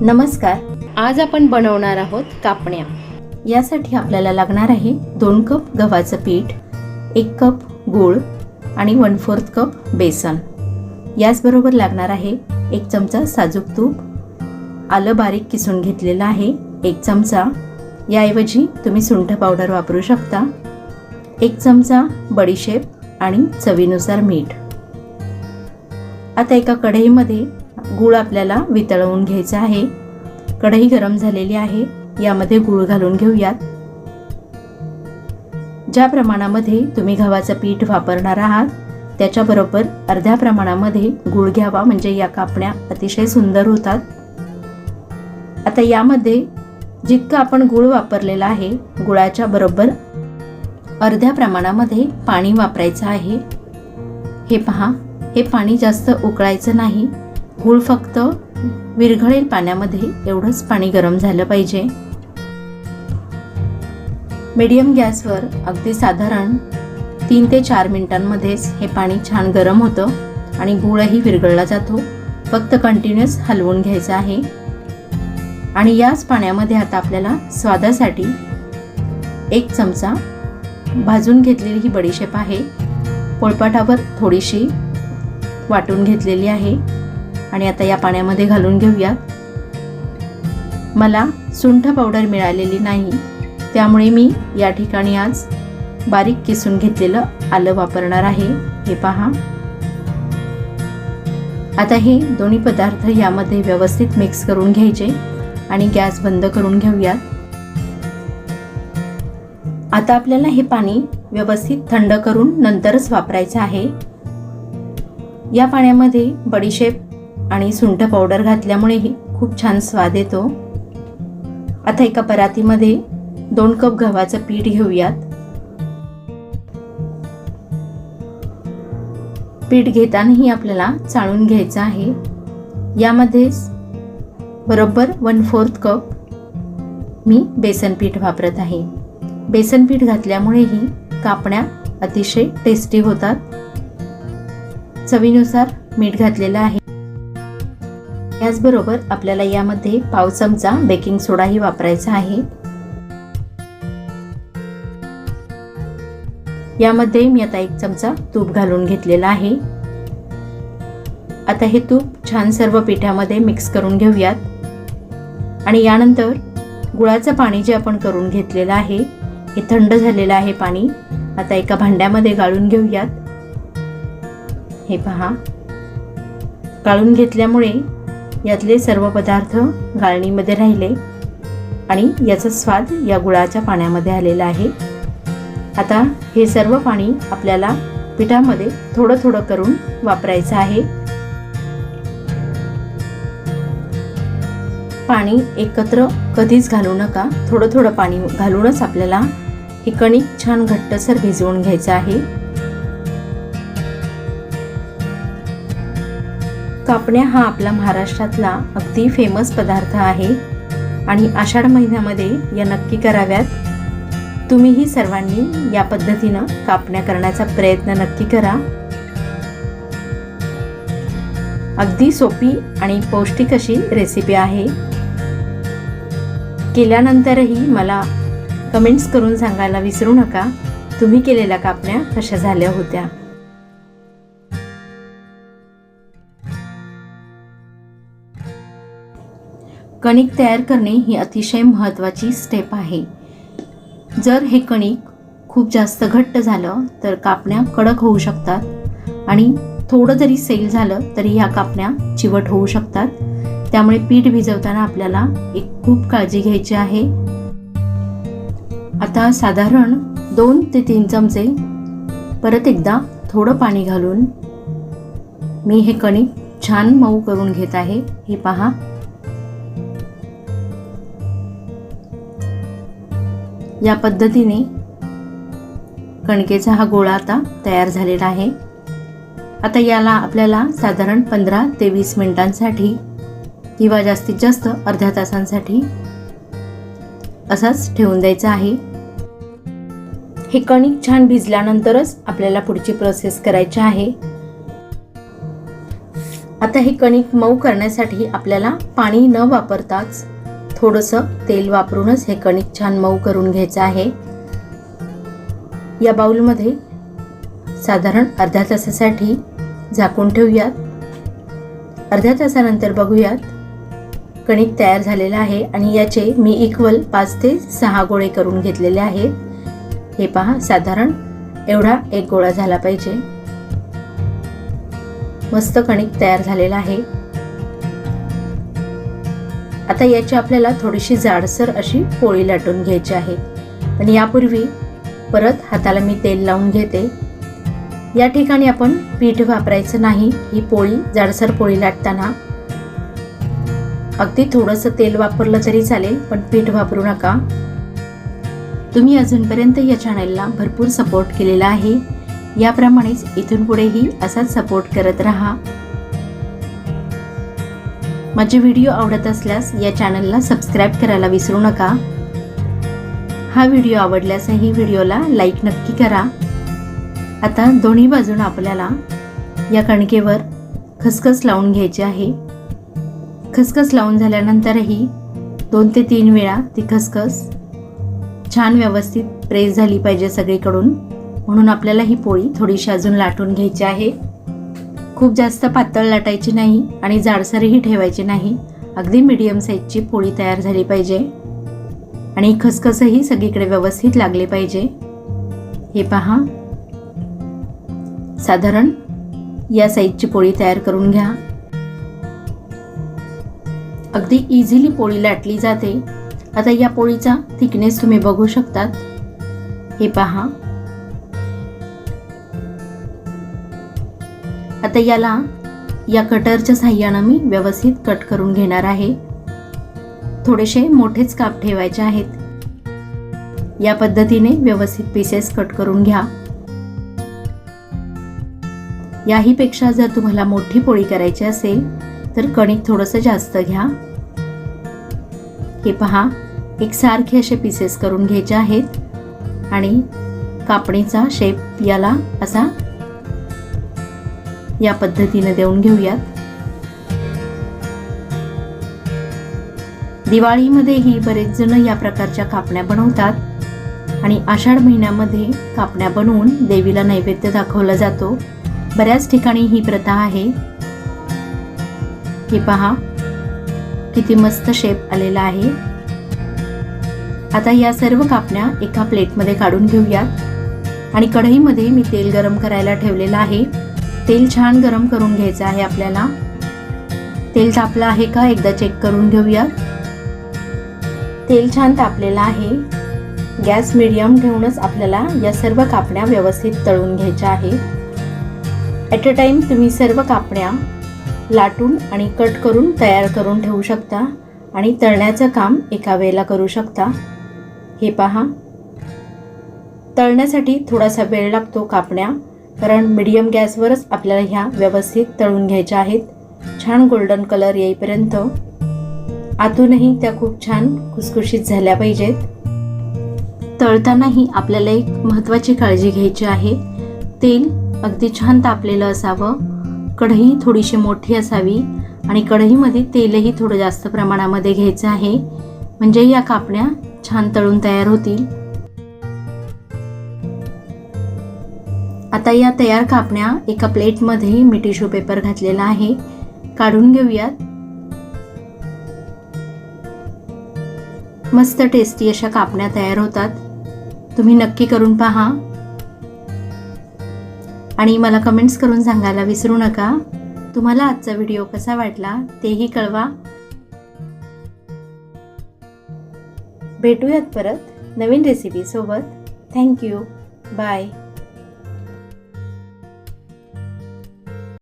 नमस्कार. आज आपण बनवणार आहोत कापण्या. यासाठी आपल्याला लागणार आहे दोन कप गव्हाचं पीठ एक कप गूळ आणि वन फोर्थ कप बेसन. याचबरोबर लागणार आहे एक चमचा साजूक तूप. आलं बारीक किसून घेतलेलं आहे एक चमचा. याऐवजी तुम्ही सुंठ पावडर वापरू शकता. एक चमचा बडीशेप आणि चवीनुसार मीठ. आता एका कढईमध्ये गूळ आपल्याला वितळवून घ्यायचा आहे. कढई गरम झालेली आहे. यामध्ये गूळ घालून घेऊयात. ज्या प्रमाणामध्ये तुम्ही गव्हाचं पीठ वापरणार आहात त्याच्याबरोबर अर्ध्या प्रमाणामध्ये गूळ घ्यावा म्हणजे या कापण्या अतिशय सुंदर होतात. आता यामध्ये जितकं आपण गूळ वापरलेला आहे गुळाच्या बरोबर अर्ध्या प्रमाणामध्ये पाणी वापरायचं आहे. हे पहा हे पाणी जास्त उकळायचं नाही. गूळ फक्त विरघळेल पाण्यामध्ये एवढंच पाणी गरम झालं पाहिजे. मीडियम गॅसवर अगदी साधारण तीन ते चार मिनिटांमध्येच हे पाणी छान गरम होतं आणि गूळही विरघळला जातो. फक्त कंटिन्युअस हलवून घ्यायचं आहे. आणि याच पाण्यामध्ये आता आपल्याला स्वादासाठी एक चमचा भाजून घेतलेली ही बडीशेप आहे. पोळपाटावर थोडीशी वाटून घेतलेली आहे. आणि आता या पाण्यामध्ये घालून घेऊयात मला सुंठ पावडर मिळालेली नाही. त्यामुळे मी या ठिकाणी आज बारीक किसून घेतलेलं आलं वापरणार आहे. हे पहा. आता हे दोन्ही पदार्थ यामध्ये व्यवस्थित मिक्स करून घ्यायचे आणि गॅस बंद करून घेऊयात. आता आपल्याला हे पाणी व्यवस्थित थंड करून नंतरच वापरायचं आहे. या पाण्यामध्ये बडीशेप आणि सुंठ पावडर घातल्यामुळेही खूप छान स्वाद येतो. आता एका परातीमध्ये दोन कप गव्हाचं पीठ घेऊयात. पीठ घेतानाही आपल्याला चाळून घ्यायचं आहे. यामध्येच बरोबर वन फोर्थ कप मी बेसन पीठ वापरत आहे. बेसन पीठ घातल्यामुळेही कापण्या अतिशय टेस्टी होतात. चवीनुसार मीठ घातलेलं आहे. याचबरोबर आपल्याला यामध्ये पाव चमचा बेकिंग सोडाही वापरायचा आहे. यामध्ये मी आता एक चमचा तूप घालून घेतलेला आहे. आता हे तूप छान सर्व पिठामध्ये मिक्स करून घेऊयात. आणि यानंतर गुळाचं पाणी जे आपण करून घेतलेलं आहे हे थंड झालेलं आहे पाणी आता एका भांड्यामध्ये गाळून घेऊयात. हे पहा. गाळून घेतल्यामुळे यातले सर्व पदार्थ गाळणीमध्ये राहिले आणि याचा स्वाद या गुळाच्या पाण्यामध्ये आलेला आहे. आता हे सर्व पाणी आपल्याला पिठामध्ये थोडं थोडं करून वापरायचं आहे. पाणी एकत्र कधीच घालू नका. थोडं थोडं पाणी घालूनच आपल्याला ही कणिक छान घट्टसर भिजवून घ्यायचं आहे. कापण्या हा आपला महाराष्ट्रातला अगदी फेमस पदार्थ आहे. आणि आषाढ महिन्यामध्ये या नक्की कराव्यात. तुम्हीही सर्वांनी या पद्धतीनं कापण्या करण्याचा प्रयत्न नक्की करा. अगदी सोपी आणि पौष्टिक अशी रेसिपी आहे. केल्यानंतरही मला कमेंट्स करून सांगायला विसरू नका. तुम्ही केलेल्या कापण्या कशा झाल्या होत्या. कणिक तयार करणे ही अतिशय महत्त्वाची स्टेप आहे. जर हे कणिक खूप जास्त घट्ट झालं तर कापण्या कडक होऊ शकतात आणि थोडं जरी सैल झालं तरी ह्या कापण्या चिवट होऊ शकतात. त्यामुळे पीठ भिजवताना आपल्याला एक खूप काळजी घ्यायची आहे. आता साधारण दोन ते तीन चमचे परत एकदा थोडं पाणी घालून मी हे कणिक छान मऊ करून घेत आहे. हे पहा. या पद्धतीने कणकेचा हा गोळा आता तयार झालेला आहे. आता याला आपल्याला साधारण पंधरा ते वीस मिनिटांसाठी किंवा जास्तीत जास्त अर्ध्या तासांसाठी असाच ठेवून द्यायचा आहे. हे कणिक छान भिजल्यानंतरच आपल्याला पुढची प्रोसेस करायची आहे. आता हे कणिक मऊ करण्यासाठी आपल्याला पाणी न वापरताच थोडंसं तेल वापरूनच हे कणिक छान मऊ करून घ्यायचं आहे. या बाउलमध्ये साधारण अर्ध्या तासासाठी झाकून ठेवूयात. अर्ध्या तासानंतर बघूयात कणिक तयार झालेलं आहे आणि याचे मी इक्वल पाच ते सहा गोळे करून घेतलेले आहेत. हे पहा साधारण एवढा एक गोळा झाला पाहिजे. मस्त कणिक तयार झालेला आहे. आता याची आपल्याला थोडीशी जाडसर अशी पोळी लाटून घ्यायची आहे. आणि यापूर्वी परत हाताला मी तेल लावून घेते. या ठिकाणी आपण पीठ वापरायचं नाही ही पोळी जाडसर पोळी लाटताना. अगदी थोडंसं तेल वापरलं तरी चालेल पण पीठ वापरू नका. तुम्ही अजूनपर्यंत या चॅनलला भरपूर सपोर्ट केलेला आहे. याप्रमाणेच इथून पुढेही असाच सपोर्ट करत राहा. माझे व्हिडिओ आवडत असल्यास या चॅनलला सबस्क्राईब करायला विसरू नका. हा व्हिडिओ आवडल्यासही व्हिडिओला लाईक नक्की करा. आता दोन्ही बाजून आपल्याला या कणकेवर खसखस लावून घ्यायची आहे. खसखस लावून झाल्यानंतरही दोन ते तीन वेळा ती खसखस छान व्यवस्थित प्रेस झाली पाहिजे सगळीकडून. म्हणून आपल्याला ही पोळी थोडीशी अजून लाटून घ्यायची आहे. खूप जास्त पातळ लाटायची नाही आणि जाडसरही ठेवायची नाही. अगदी मीडियम साईजची पोळी तयार झाली पाहिजे. आणि खसखसही सगळीकडे व्यवस्थित लागले पाहिजे. हे पहा. साधारण या साईजची पोळी तयार करून घ्या. अगदी इझिली पोळी लाटली जाते. आता या पोळीचा थिकनेस तुम्ही बघू शकतात. हे पहा. आता याला या कटरच्या साह्यानं मी व्यवस्थित कट करून घेणार आहे. थोडेसे मोठेच काप ठेवायचे आहेत. या पद्धतीने व्यवस्थित पीसेस कट करून घ्या. याहीपेक्षा जर तुम्हाला मोठी पोळी करायची असेल तर कणिक थोडंसं जास्त घ्या. हे पहा एकसारखे असे पीसेस करून घ्यायचे आहेत. आणि कापणीचा शेप याला असा या पद्धतीने देऊन घेऊयात. दिवाळीमध्येही बरेच जण या प्रकारच्या कापण्या बनवतात आणि आषाढ महिन्यामध्ये कापण्या बनवून देवीला नैवेद्य दाखवला जातो. बऱ्याच ठिकाणी ही प्रथा आहे. हे पहा किती मस्त शेप आलेला आहे. आता या सर्व कापण्या एका प्लेटमध्ये काढून घेऊयात. आणि कढईमध्ये मी तेल गरम करायला ठेवलेलं आहे. तेल छान गरम करून घ्यायचं आहे आपल्याला. तेल तापलं आहे का एकदा चेक करून घेऊया. तेल छान तापलेलं आहे. गॅस मिडियम ठेवूनच आपल्याला या सर्व कापण्या व्यवस्थित तळून घ्यायच्या आहेत. ॲट अ टाईम तुम्ही सर्व कापण्या लाटून आणि कट करून तयार करून ठेवू शकता आणि तळण्याचं काम एका वेळेला करू शकता. हे पहा. तळण्यासाठी थोडासा वेळ लागतो कापण्या. कारण मिडियम गॅसवरच आपल्याला ह्या व्यवस्थित तळून घ्यायच्या आहेत. छान गोल्डन कलर येईपर्यंत. आतूनही त्या खूप छान खुसखुशीत झाल्या पाहिजेत. तळतानाही आपल्याला एक महत्त्वाची काळजी घ्यायची आहे. तेल अगदी छान तापलेलं असावं. कढई थोडीशी मोठी असावी आणि कढईमध्ये तेलही थोडं जास्त प्रमाणामध्ये घ्यायचं आहे. म्हणजे या कापण्या छान तळून तयार होतील. आता या तयार कापण्या एका प्लेटमध्ये मी टिश्यू पेपर घातलेला आहे. काढून घेऊयात. मस्त टेस्टी अशा कापण्या तयार होतात. तुम्ही नक्की करून पहा. आणि मला कमेंट्स करून सांगायला विसरू नका. तुम्हाला आजचा व्हिडिओ कसा वाटला तेही कळवा. भेटूयात परत नवीन रेसिपीसोबत थँक्यू बाय